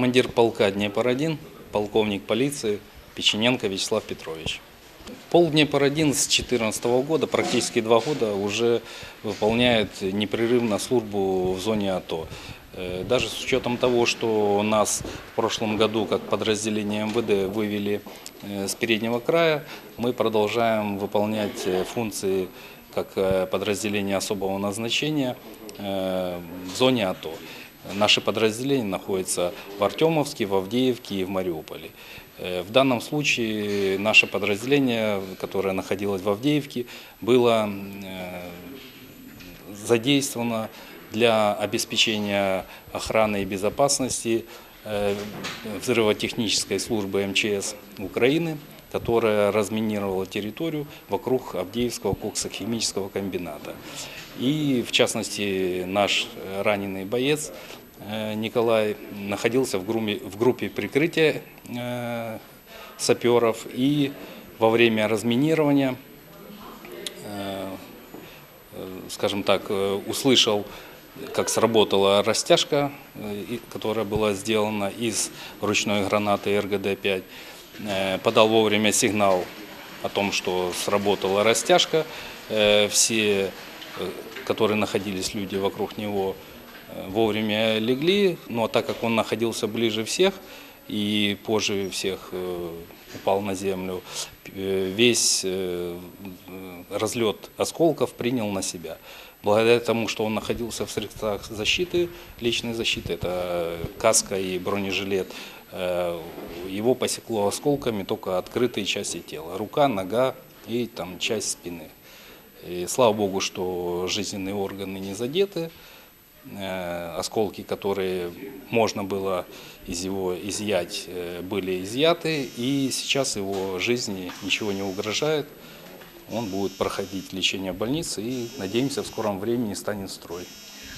Командир полка Днепр-1, полковник полиции Печененко Вячеслав Петрович. Полк Днепр-1 с 2014 года, практически два года, уже выполняет непрерывно службу в зоне АТО. Э, Даже с учетом того, что нас в прошлом году как подразделение МВД вывели э, с переднего края, мы продолжаем выполнять э, функции как подразделение особого назначения в зоне АТО. Наши подразделения находятся в Артемовске, в Авдеевке и в Мариуполе. Э, В данном случае наше подразделение, которое находилось в Авдеевке, было э, задействовано для обеспечения охраны и безопасности э, взрывотехнической службы МЧС Украины, которая разминировала территорию вокруг Авдеевского коксохимического комбината. И, в частности, наш э, раненый боец э, Николай находился в группе, в группе прикрытия э, саперов и во время разминирования скажем так, услышал, как сработала растяжка, которая была сделана из ручной гранаты РГД-5, Э, подал вовремя сигнал о том, что сработала растяжка. Э, Все, э, которые находились люди вокруг него, э, вовремя легли, но так как он находился ближе всех и позже всех э, упал на землю, э, весь э, разлет осколков принял на себя. Благодаря тому, что он находился в средствах защиты, личной защиты, это каска и бронежилет, его посекло осколками только открытые части тела. Рука, нога и там часть спины. И слава богу, что жизненные органы не задеты. Э, Осколки, которые можно было из его изъять, э, были изъяты. И сейчас его жизни ничего не угрожает. Он будет проходить лечение в больнице и, надеемся, в скором времени станет строй.